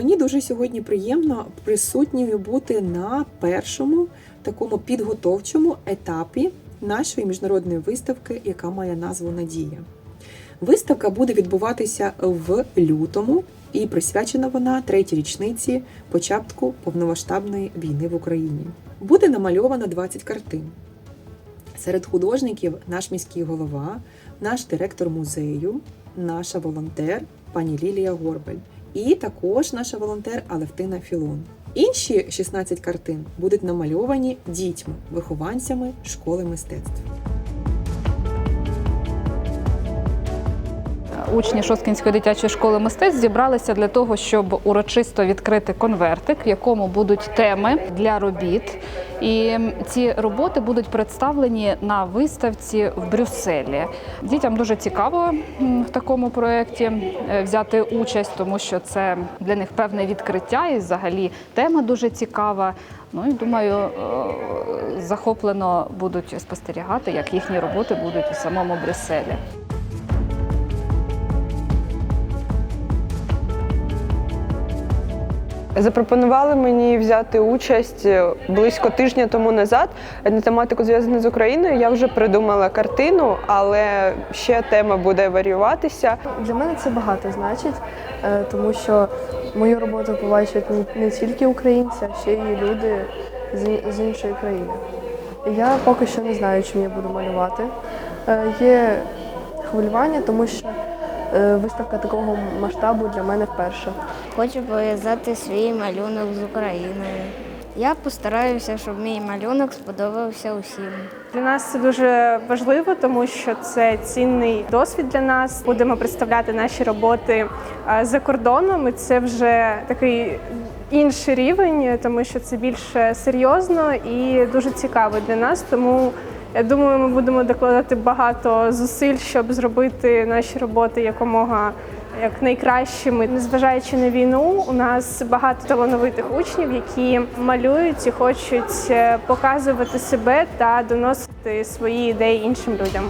Мені дуже сьогодні приємно присутньою бути на першому такому підготовчому етапі нашої міжнародної виставки, яка має назву Надія. Виставка буде відбуватися в лютому і присвячена вона третій річниці початку повномасштабної війни в Україні. Буде намальовано 20 картин. Серед художників наш міський голова, наш директор музею, наша волонтер пані Лілія Горбель і також наша волонтер Алевтина Філон. Інші 16 картин будуть намальовані дітьми, вихованцями школи мистецтв. Учні Шосткінської дитячої школи мистецтв зібралися для того, щоб урочисто відкрити конвертик, в якому будуть теми для робіт. І ці роботи будуть представлені на виставці в Брюсселі. Дітям дуже цікаво в такому проєкті е, взяти участь, тому що це для них певне відкриття, і взагалі тема дуже цікава. Ну і думаю, е, захоплено будуть спостерігати, як їхні роботи будуть у самому Брюсселі. Запропонували мені взяти участь близько тижня тому назад на тематику зв'язану з Україною. Я вже придумала картину, але ще тема буде варіюватися. Для мене це багато значить, е, тому що мою роботу побачать не- тільки українці, а ще й люди з іншої країни. Я поки що не знаю, чим я буду малювати. Е, Є хвилювання, тому що е, виставка такого масштабу для мене вперше. Хочу пов'язати свій малюнок з Україною. Я постараюся, щоб мій малюнок сподобався усім. Для нас це дуже важливо, тому що це цінний досвід для нас. Будемо представляти наші роботи е, за кордоном. і Це вже такий інший рівень, тому що це більш серйозно і дуже цікаво для нас. Тому я думаю, ми будемо докладати багато зусиль, щоб зробити наші роботи якомога як найкращими. Незважаючи на війну, у нас багато талановитих учнів, які малюють і хочуть е, показувати себе та доносити свої ідеї іншим людям.